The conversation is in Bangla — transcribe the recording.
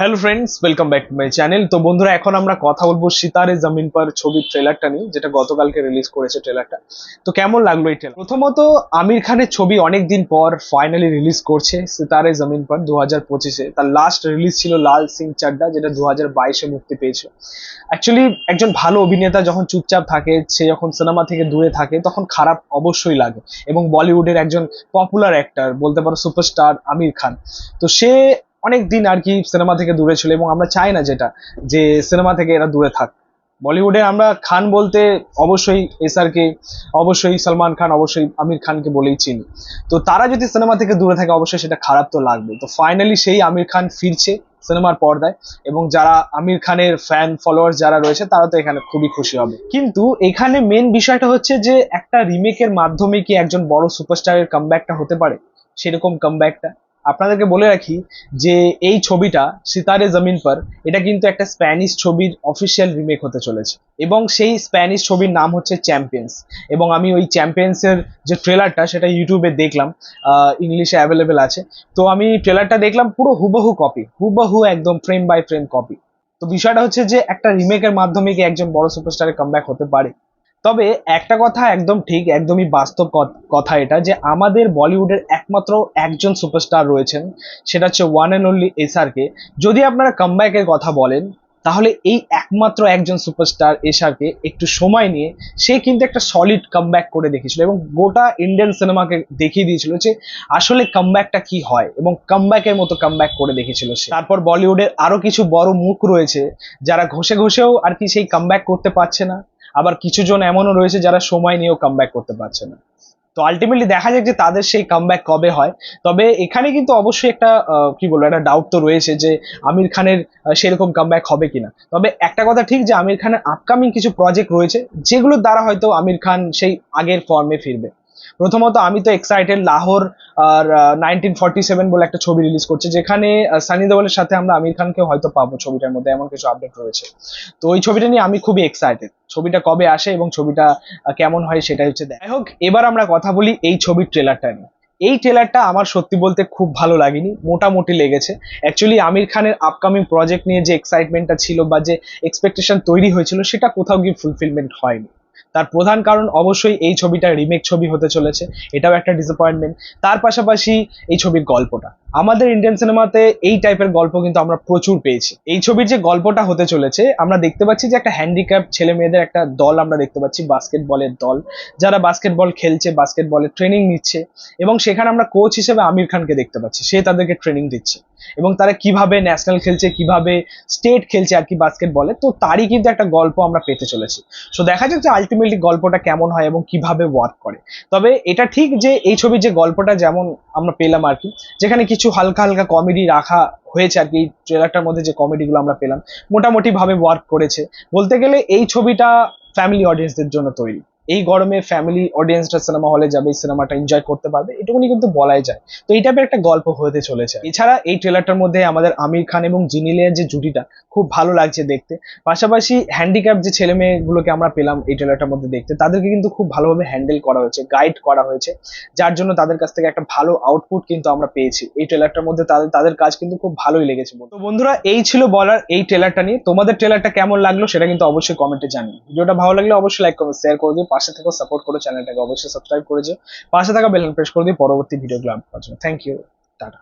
Hello friends welcome back to my channel তো বন্ধুরা, এখন আমরা কথা বলব সিতারে জমিন পর ছবির ট্রেলারটা নিয়ে, যেটা গতকালকে রিলিজ করেছে ট্রেলারটা তো কেমন লাগল এই ট্রেলার প্রথমত, আমির খানের ছবি অনেক দিন পর ফাইনালি রিলিজ করছে সিতারে জমিন পর দু হাজার পঁচিশে। তার লাস্ট রিলিজ ছিল লাল সিং চাড্ডা, যেটা দু হাজার বাইশে মুক্তি পেয়েছিল। অ্যাকচুয়ালি একজন ভালো অভিনেতা যখন চুপচাপ থাকে, সে যখন সিনেমা থেকে দূরে থাকে, তখন খারাপ অবশ্যই লাগে। এবং বলিউডের একজন পপুলার অ্যাক্টর বলতে পারো সুপারস্টার আমির খান। তো সে অনেক দিন আর কি সিনেমা থেকে দূরে ছিল এবং আমরা চাই না যেটা, যে সিনেমা থেকে এরা দূরে থাক। বলিউডে আমরা খান বলতে অবশ্যই এসআরকে অবশ্যই সলমান খান, অবশ্যই আমির খানকে বলেই চিনি। তো তারা যদি সিনেমা থেকে দূরে থাকে, অবশ্যই সেটা খারাপ তো লাগবে। তো ফাইনালি সেই আমির খান ফিরছে সিনেমার পর্দায় এবং যারা আমির খানের ফ্যান ফলোয়ার যারা রয়েছে, তারা তো এখানে খুবই খুশি হবে। কিন্তু এখানে মেন বিষয়টা হচ্ছে যে একটা রিমেকের মাধ্যমে কি একজন বড় সুপারস্টারের কামব্যাকটা হতে পারে? সেরকম কামব্যাকটা আপনাদেরকে বলে রাখি যে এই ছবিটা সিতারে জমিন পর। এটা কিন্তু একটা স্প্যানিশ ছবির অফিসিয়াল রিমেক হতে চলেছে। এবং সেই স্প্যানিশ ছবির নাম হচ্ছে চ্যাম্পিয়ন্স এবং আমি ওই চ্যাম্পিয়ন্সের যে ট্রেলারটা সেটা ইউটিউবে দেখলাম। ইংলিশে অ্যাভেলেবেল আছে। তো আমি ট্রেলারটা দেখলাম, পুরো হুবহু কপি হুবহু একদম ফ্রেম বাই ফ্রেম কপি তো বিষয়টা হচ্ছে যে একটা রিমেকের মাধ্যমে কি একজন বড় সুপারস্টারের কামব্যাক হতে পারে? তবে একটা কথা একদম ঠিক, একদমই বাস্তব কথা এটা যে আমাদের বলিউডের একমাত্র একজন সুপারস্টার রয়েছেন, সেটা হচ্ছে ওয়ান অ্যান্ড অনলি এসআরকে যদি আপনারা কামব্যাকের কথা বলেন, তাহলে এই একমাত্র একজন সুপারস্টার এসআরকে একটু সময় নিয়ে, সে কিন্তু একটা সলিড কামব্যাক করে দেখিয়েছিল এবং গোটা ইন্ডিয়ান সিনেমাকে দেখিয়ে দিয়েছিল যে আসলে কামব্যাকটা কি হয় এবং কামব্যাকের মতো কামব্যাক করে দেখিয়েছিল সে। তারপর বলিউডের আরও কিছু বড় মুখ রয়েছে, যারা ঘষে ঘষেও আর কি সেই কামব্যাক করতে পারছে না। আবার কিছু জন এমনও রয়েছে যারা সময় নিয়েও কাম করতে পারছে না। তো আলটিমেটলি দেখা যাক যে তাদের সেই কামব্যাক কবে হয়। তবে এখানে কিন্তু অবশ্যই একটা কি বলব, একটা ডাউট তো রয়েছে যে আমির খানের সেরকম কামব্যাক হবে কিনা। তবে একটা কথা ঠিক যে আমির খানের আপকামিং কিছু প্রজেক্ট রয়েছে, যেগুলোর দ্বারা হয়তো আমির খান সেই আগের ফর্মে ফিরবে। প্রথমত আমি তো এক্সাইটেড লাহোর আর নাইনটিন সেভেন বলে একটা ছবি রিলিজ করছে, যেখানে সানি দেওয়ালের সাথে আমরা আমির খানকে হয়তো পাবো ছবিটার মধ্যে, এমন কিছু আপডেট রয়েছে। তো ওই ছবিটা নিয়ে আমি খুবই এক্সাইটেড ছবিটা কবে আসে এবং ছবিটা কেমন হয় সেটাই হচ্ছে যাই হোক এবার আমরা কথা বলি এই ছবির ট্রেলারটা নিয়ে। এই ট্রেলারটা আমার সত্যি বলতে খুব ভালো লাগেনি, মোটামুটি লেগেছে। অ্যাকচুয়ালি আমির খানের আপকামিং প্রজেক্ট নিয়ে যে এক্সাইটমেন্টটা ছিল বা যে এক্সপেকটেশন তৈরি হয়েছিল, সেটা কোথাও গিয়ে ফুলফিলমেন্ট হয়নি। তার প্রধান কারণ অবশ্যই এই ছবিটা রিমেক ছবি হতে চলেছে, এটাও একটা ডিসঅ্যাপয়েন্টমেন্ট তার পাশাপাশি এই ছবির গল্পটা। আমাদের ইন্ডিয়ান সিনেমাতে এই টাইপের গল্প কিন্তু আমরা প্রচুর পেয়েছি। এই ছবির যে গল্পটা হতে চলেছে, আমরা দেখতে পাচ্ছি যে একটা হ্যান্ডিক্যাপ ছেলে মেয়েদের একটা দল আমরা দেখতে পাচ্ছি বাস্কেটবলের দল। যারা বাস্কেটবল খেলছে বাস্কেটবলের ট্রেনিং নিচ্ছে এবং সেখানে আমরা কোচ হিসেবে আমির খানকে দেখতে পাচ্ছি। সে তাদেরকে ট্রেনিং দিচ্ছে এবং তারা কীভাবে ন্যাশনাল খেলছে, কীভাবে স্টেট খেলছে আর কি বাস্কেটবলে তো তারই কিন্তু একটা গল্প আমরা পেতে চলেছি। সো দেখা যাক যে আলটিমেটলি গল্পটা কেমন হয় এবং কীভাবে ওয়ার্ক করে। তবে এটা ঠিক যে এই ছবির যে গল্পটা যেমন আমরা পেলাম আর কি, যেখানে কিছু হালকা হালকা কমেডি রাখা হয়েছে আর কি, এই ট্রেলারটার মধ্যে যে কমেডিগুলো আমরা পেলাম মোটামুটি ভাবে ওয়ার্ক করেছে। বলতে গেলে এই ছবিটা ফ্যামিলি অডিয়েন্সদের জন্য তৈরি। এই গরমে ফ্যামিলি অডিয়েন্সটা সিনেমা হলে যাবে, এই সিনেমাটা এনজয় করতে পারবে, এটুকুনি কিন্তু বলাই যায়। তো এই টাইপের একটা গল্প হতে চলেছে। এছাড়া এই ট্রেলারটার মধ্যে আমাদের আমির খান এবং জিনিলের যে জুটিটা, খুব ভালো লাগছে দেখতে। পাশাপাশি হ্যান্ডিক্যাপ যে ছেলে মেয়েগুলোকে আমরা পেলাম এই ট্রেলারটার মধ্যে দেখতে, তাদেরকে কিন্তু খুব ভালোভাবে হ্যান্ডেল করা হয়েছে গাইড করা হয়েছে। যার জন্য তাদের কাছ থেকে একটা ভালো আউটপুট কিন্তু আমরা পেয়েছি। এই ট্রেলারটার মধ্যে তাদের তাদের কাজ কিন্তু খুব ভালোই লেগেছে তো বন্ধুরা, এই ছিল বলার এই ট্রেলারটা নিয়ে। তোমাদের ট্রেলারটা কেমন লাগল সেটা কিন্তু অবশ্যই কমেন্টে জানিও। ভিডিওটা ভালো লাগলে অবশ্যই লাইক কমেন্ট শেয়ার করে দিও। পাশে থেকে সাপোর্ট করে চ্যানেলটাকে অবশ্যই সাবস্ক্রাইব করে যে পাশে থাকা বেলন প্রেস করে দিয়ে পরবর্তী ভিডিওগুলো করার জন্য থ্যাংক ইউ টাটা